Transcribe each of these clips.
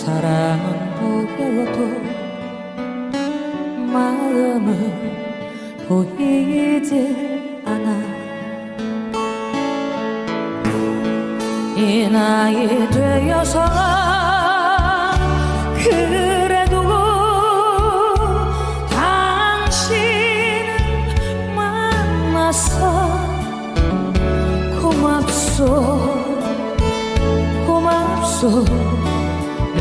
사랑은 보여도 마음은 보이지 않아. 이 나이 되어서 그래도 당신을 만나서 고맙소 고맙소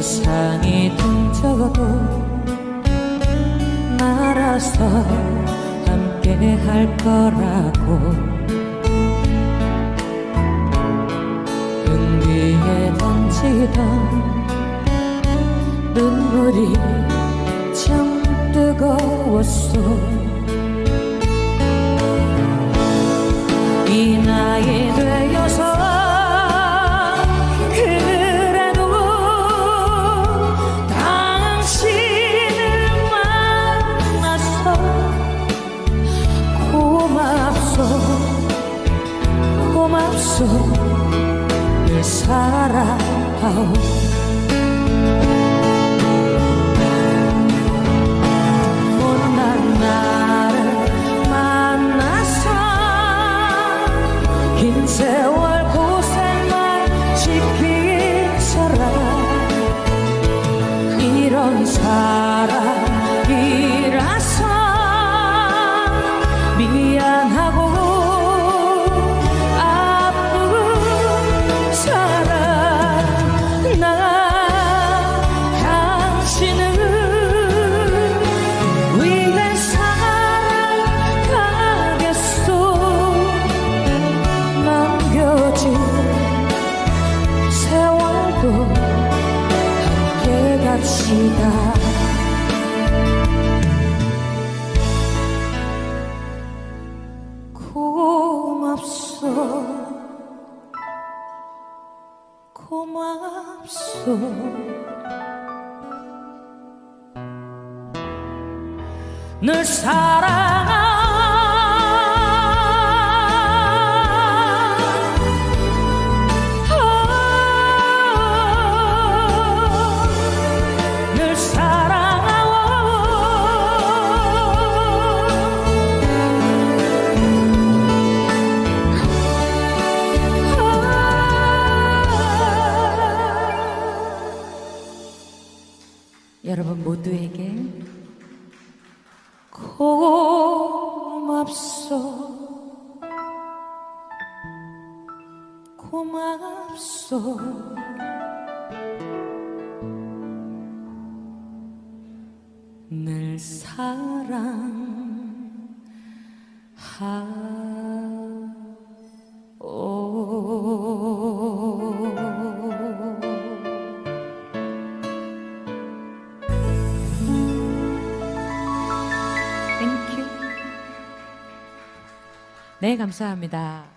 세상이 등져도 날아서 함께 할 거라고. 등 위에 던지던 눈물이 참 뜨거웠어 고맙소. 늘 사랑하오. 못난 나를 만나서 긴 세월 고생만 시킨 사람 이런 사람 늘 사랑하 고맙소. 고맙소. 늘 사랑하 네, 감사합니다.